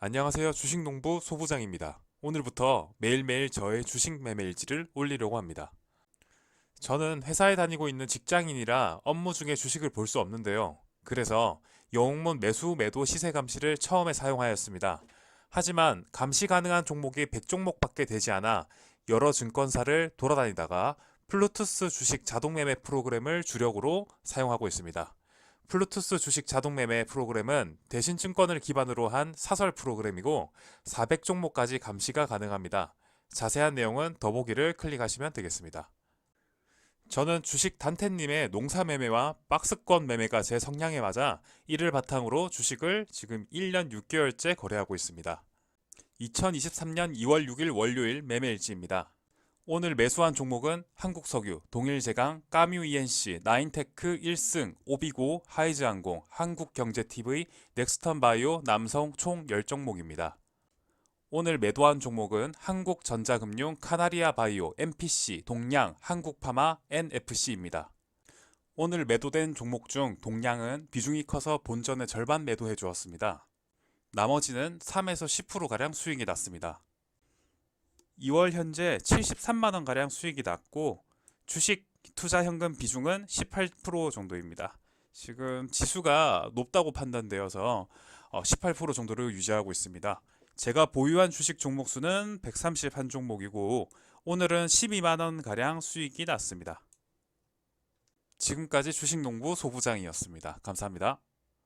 안녕하세요. 주식농부 소부장입니다. 오늘부터 매일매일 저의 주식 매매 일지를 올리려고 합니다. 저는 회사에 다니고 있는 직장인이라 업무 중에 주식을 볼 수 없는데요. 그래서 영웅문 매수 매도 시세 감시를 처음에 사용하였습니다. 하지만 감시 가능한 종목이 100종목밖에 되지 않아 여러 증권사를 돌아다니다가 플루투스 주식 자동 매매 프로그램을 주력으로 사용하고 있습니다. 플루투스 주식 자동 매매 프로그램은 대신 증권을 기반으로 한 사설 프로그램이고 400종목까지 감시가 가능합니다. 자세한 내용은 더보기를 클릭하시면 되겠습니다. 저는 주식 단태님의 농사 매매와 박스권 매매가 제 성향에 맞아 이를 바탕으로 주식을 지금 1년 6개월째 거래하고 있습니다. 2023년 2월 6일 월요일 매매일지입니다. 오늘 매수한 종목은 한국석유, 동일제강, 까뮤 ENC, 나인테크 1승, 오비고, 하이즈항공, 한국경제TV, 넥스턴바이오, 남성 총 10종목입니다. 오늘 매도한 종목은 한국전자금융, 카나리아바이오, MPC, 동양, 한국파마, NFC입니다. 오늘 매도된 종목 중 동양은 비중이 커서 본전의 절반 매도해 주었습니다. 나머지는 3에서 10%가량 수익이 났습니다. 2월 현재 73만원 가량 수익이 났고 주식 투자 현금 비중은 18% 정도입니다. 지금 지수가 높다고 판단되어서 18% 정도를 유지하고 있습니다. 제가 보유한 주식 종목 수는 131 종목이고 오늘은 12만 원 가량 수익이 났습니다. 지금까지 주식농부 소부장이었습니다. 감사합니다.